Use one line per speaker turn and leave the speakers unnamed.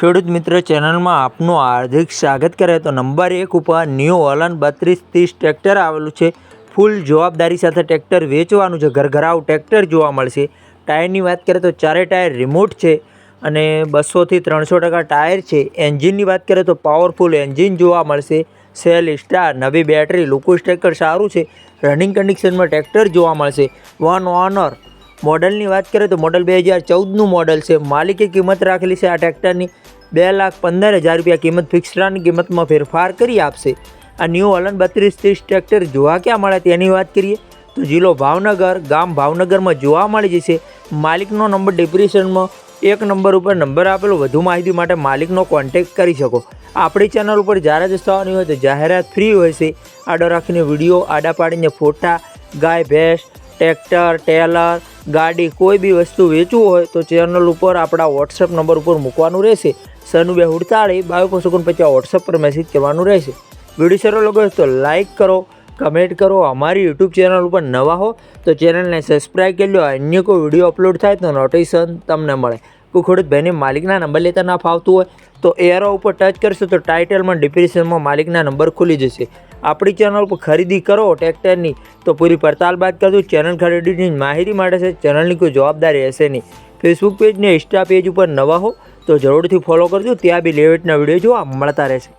ખેડૂત મિત્ર ચેનલમાં આપનું હાર્દિક સ્વાગત કરે. તો નંબર એક ઉપર ન્યૂ ઓલન બત્રીસ ત્રીસ ટ્રેક્ટર આવેલું છે. ફૂલ જવાબદારી સાથે ટ્રેક્ટર વેચવાનું છે. ઘરઘરાવ ટ્રેક્ટર જોવા મળશે. ટાયરની વાત કરીએ તો ચારે ટાયર રિમોટ છે અને બસોથી ત્રણસો ટકા ટાયર છે. એન્જિનની વાત કરીએ તો પાવરફુલ એન્જિન જોવા મળશે. સેલ સ્ટાર, નવી બેટરી લુકુસ ટ્રેક્ટર સારું છે. રનિંગ કન્ડિશનમાં ટ્રેક્ટર જોવા મળશે. વન ઓનર મોડલની વાત કરીએ તો મોડલ બે હજાર ચૌદનું મોડલ છે. માલિકે કિંમત રાખેલી છે આ ટ્રેક્ટરની બે લાખ પંદર હજાર રૂપિયા કિંમત ફિક્સરાની કિંમતમાં ફેરફાર કરી આપશે. આ ન્યૂ હલન બત્રીસ ત્રીસ ટ્રેક્ટર જોવા ક્યાં મળે તેની વાત કરીએ તો જિલ્લો ભાવનગર, ગામ ભાવનગરમાં જોવા મળી જશે. માલિકનો નંબર ડિપ્રેશનમાં એક નંબર ઉપર નંબર આપેલો. વધુ માહિતી માટે માલિકનો કોન્ટેક્ટ કરી શકો. આપણી ચેનલ ઉપર જાહેરાત થવાની હોય તો જાહેરાત ફ્રી હોય છે. આડો રાખીને વીડિયો આડા પાડીને ફોટા, ગાય, ભેંસ ટ્રેક્ટર, ટેલર, ગાડી, કોઈ બી વસ્તુ વેચવું હોય તો ચેનલ ઉપર આપણા વોટ્સએપ નંબર ઉપર મૂકવાનું રહેશે. સનુ બે હુડતાળી, બાવીસ પસોકોન પચાસ વોટ્સએપ પર મેસેજ કરવાનું રહેશે. વીડિયો સારો લાગ્યો તો લાઇક કરો કમેન્ટ કરો, અમારી યુટ્યુબ ચેનલ ઉપર નવા હો તો ચેનલને સબસ્ક્રાઈબ કરી લો, અન્ય કોઈ વીડિયો અપલોડ થાય તો નોટિફિકેશન તમને મળે. કોઈ ખેડૂત ભાઈને માલિકના નંબર લેતા ના ફાવતું હોય તો એરો ઉપર ટચ કરશો તો ટાઇટલમાં ડિપ્રેશનમાં માલિકના નંબર ખુલી જશે. આપણી ચેનલ પર ખરીદી કરો ટ્રેક્ટરની તો પૂરી પડતાલ બાદ કરજો. ચેનલ ખરીદીની માહિતી માટે છે ચેનલની કોઈ જવાબદારી હશે નહીં. ફેસબુક પેજ ને ઇન્સ્ટા પેજ ઉપર નવા હો, તો જરૂરથી ફોલો કરજો. ત્યાં બી લેવેટના વીડિયો જોવા મળતા રહેશે.